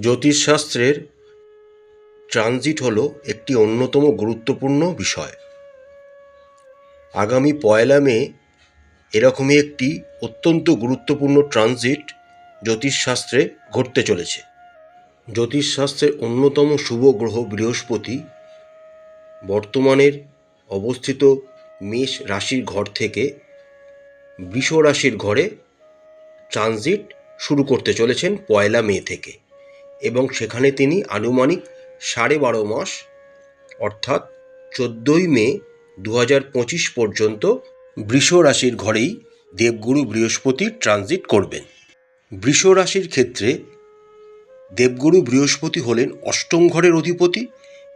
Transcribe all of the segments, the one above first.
জ্যোতিষশাস্ত্রের transit হলো একটি অন্যতম গুরুত্বপূর্ণ বিষয়। আগামী পয়লা মে এরকমই একটি অত্যন্ত গুরুত্বপূর্ণ ট্রানজিট জ্যোতিষশাস্ত্রে ঘটতে চলেছে। জ্যোতিষশাস্ত্রের অন্যতম শুভ গ্রহ বৃহস্পতি বর্তমানের অবস্থিত মেষ রাশির ঘর থেকে বৃষ রাশির ঘরে ট্রানজিট শুরু করতে চলেছেন পয়লা মে থেকে। এবং সেখানে তিনি আনুমানিক সাড়ে বারো মাস, অর্থাৎ চোদ্দোই মে দু হাজার পঁচিশ পর্যন্ত বৃষ রাশির ঘরেই দেবগুরু বৃহস্পতি ট্রানজিট করবেন। বৃষ রাশির ক্ষেত্রে দেবগুরু বৃহস্পতি হলেন অষ্টম ঘরের অধিপতি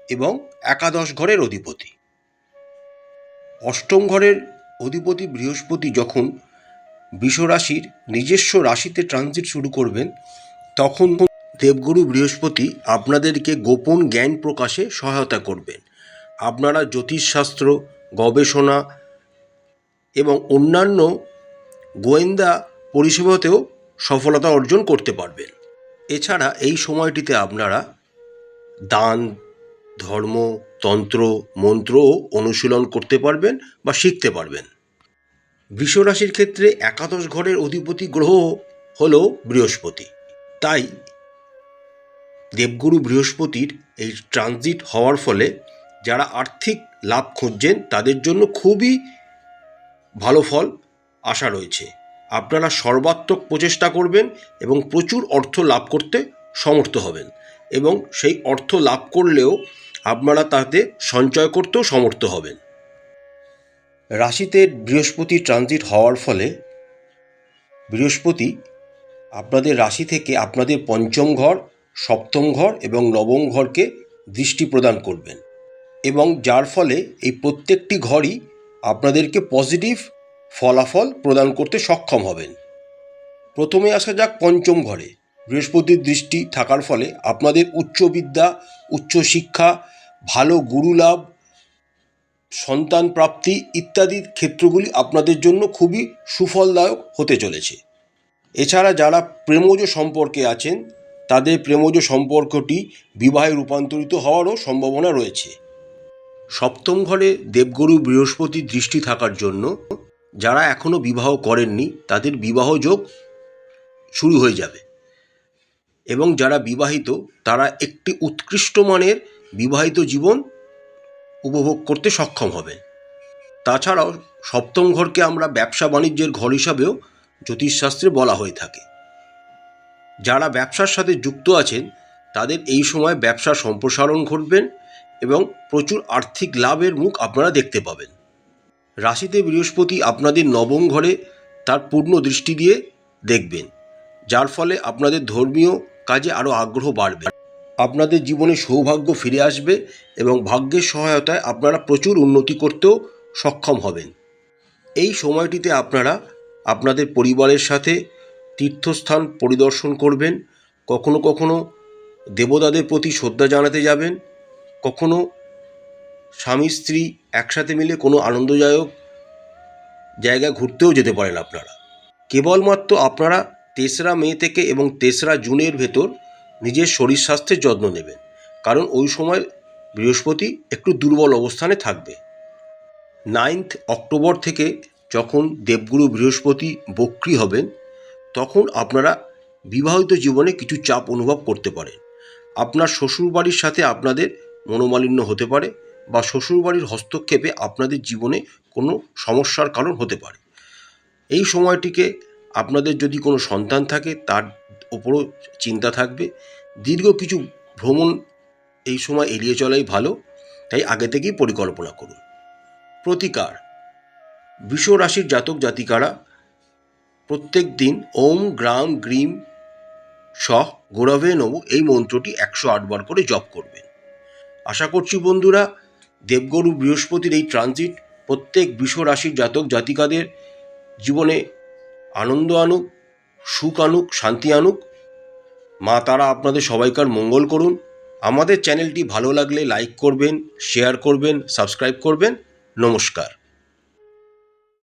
এবং একাদশ ঘরের অধিপতি। অষ্টম ঘরের অধিপতি বৃহস্পতি যখন বৃষ রাশির নিজস্ব রাশিতে ট্রানজিট শুরু করবেন, তখন দেবগুরু বৃহস্পতি আপনাদেরকে গোপন জ্ঞান প্রকাশে সহায়তা করবেন। আপনারা জ্যোতিষশাস্ত্র, গবেষণা এবং অন্যান্য গোয়েন্দা পরিষেবাতেও সফলতা অর্জন করতে পারবেন। এছাড়া এই সময়টিতে আপনারা দান, ধর্ম, তন্ত্র, মন্ত্রও অনুশীলন করতে পারবেন বা শিখতে পারবেন। বৃষ রাশির ক্ষেত্রে একাদশ ঘরের অধিপতি গ্রহ হল বৃহস্পতি। তাই দেবগুরু বৃহস্পতির এই ট্রানজিট হওয়ার ফলে যারা আর্থিক লাভ খুঁজছেন, তাদের জন্য খুবই ভালো ফল আশা রয়েছে। আপনারা সর্বাত্মক প্রচেষ্টা করবেন এবং প্রচুর অর্থ লাভ করতে সমর্থ হবেন এবং সেই অর্থ লাভ করলেও আপনারা তাতে সঞ্চয় করতেও সমর্থ হবেন। রাশিতে বৃহস্পতি ট্রানজিট হওয়ার ফলে বৃহস্পতি আপনাদের রাশি থেকে আপনাদের পঞ্চম ঘর সপ্তম ঘর এবং নবম ঘরকে দৃষ্টি প্রদান করবেন। এবং যার ফলে এই প্রত্যেকটি ঘরই আপনাদেরকে পজিটিভ ফলাফল প্রদান করতে সক্ষম হবেন। প্রথমে আসা যাক পঞ্চম ঘরে। বৃহস্পতির দৃষ্টি থাকার ফলে আপনাদের উচ্চবিদ্যা উচ্চশিক্ষা ভালো গুরুলাভ, সন্তান প্রাপ্তি ইত্যাদি ক্ষেত্রগুলি আপনাদের জন্য খুবই সুফলদায়ক হতে চলেছে। এছাড়া যারা প্রেমজ সম্পর্কে আছেন তাদের প্রেমজ সম্পর্কটি বিবাহে রূপান্তরিত হওয়ারও সম্ভাবনা রয়েছে। সপ্তম ঘরে দেবগুরু বৃহস্পতির দৃষ্টি থাকার জন্য যারা এখনও বিবাহ করেননি, তাদের বিবাহ যোগ শুরু হয়ে যাবে। এবং যারা বিবাহিত, তারা একটি উৎকৃষ্ট মানের বিবাহিত জীবন উপভোগ করতে সক্ষম হবে তাছাড়াও সপ্তম ঘরকে আমরা ব্যবসা বাণিজ্যের ঘর হিসাবেও জ্যোতিষশাস্ত্রে বলা হয়ে থাকে। যারা ব্যবসার সাথে যুক্ত আছেন, তাদের এই সময় ব্যবসার সম্প্রসারণ ঘটবেন এবং প্রচুর আর্থিক লাভের মুখ আপনারা দেখতে পাবেন। রাশিতে বৃহস্পতি আপনাদের নবম ঘরে তার পূর্ণ দৃষ্টি দিয়ে দেখবেন, যার ফলে আপনাদের ধর্মীয় কাজে আরও আগ্রহ বাড়বে। আপনাদের জীবনে সৌভাগ্য ফিরে আসবে এবং ভাগ্যের সহায়তায় আপনারা প্রচুর উন্নতি করতেও সক্ষম হবেন। এই সময়টিতে আপনারা আপনাদের পরিবারের সাথে তীর্থস্থান পরিদর্শন করবেন, কখনো কখনো দেবতাদের প্রতি শ্রদ্ধা জানাতে যাবেন, কখনো স্বামী স্ত্রী একসাথে মিলে কোনো আনন্দদায়ক জায়গা ঘুরতেও যেতে পারেন আপনারা। কেবলমাত্র আপনারা তেসরা মে থেকে এবং তেসরা জুনের ভেতর নিজের শরীর স্বাস্থ্যের যত্ন নেবেন, কারণ ওই সময় বৃহস্পতি একটু দুর্বল অবস্থানে থাকবে। নাইন্থ অক্টোবর থেকে যখন দেবগুরু বৃহস্পতি বক্রি হবেন তখন আপনারা বিবাহিত জীবনে কিছু চাপ অনুভব করতে পারেন। আপনার শ্বশুরবাড়ির সাথে আপনাদের মনোমালিন্য হতে পারে বা শ্বশুরবাড়ির হস্তক্ষেপে আপনাদের জীবনে কোনো সমস্যার কারণ হতে পারে। এই সময়টিকে আপনাদের যদি কোনো সন্তান থাকে, তার ওপরও চিন্তা থাকবে। দীর্ঘ কিছু ভ্রমণ এই সময় এড়িয়ে চলাই ভালো, তাই আগে থেকেই পরিকল্পনা করুন। প্রতিকার বৃষ রাশির জাতক জাতিকারা প্রত্যেক দিন ওম, গ্রাম, গ্রিম সহ গোড়াভে নব এই মন্ত্রটি একশো আটবার করে জপ করবেন। আশা করছি বন্ধুরা, দেবগুরু বৃহস্পতির এই ট্রানজিট প্রত্যেক বৃষ রাশির জাতক জাতিকাদের জীবনে আনন্দ আনুক, সুখ আনুক, শান্তি আনুক। মা তারা আপনাদের সবাইকার মঙ্গল করুন। আমাদের চ্যানেলটি ভালো লাগলে লাইক করবেন, শেয়ার করবেন, সাবস্ক্রাইব করবেন। নমস্কার।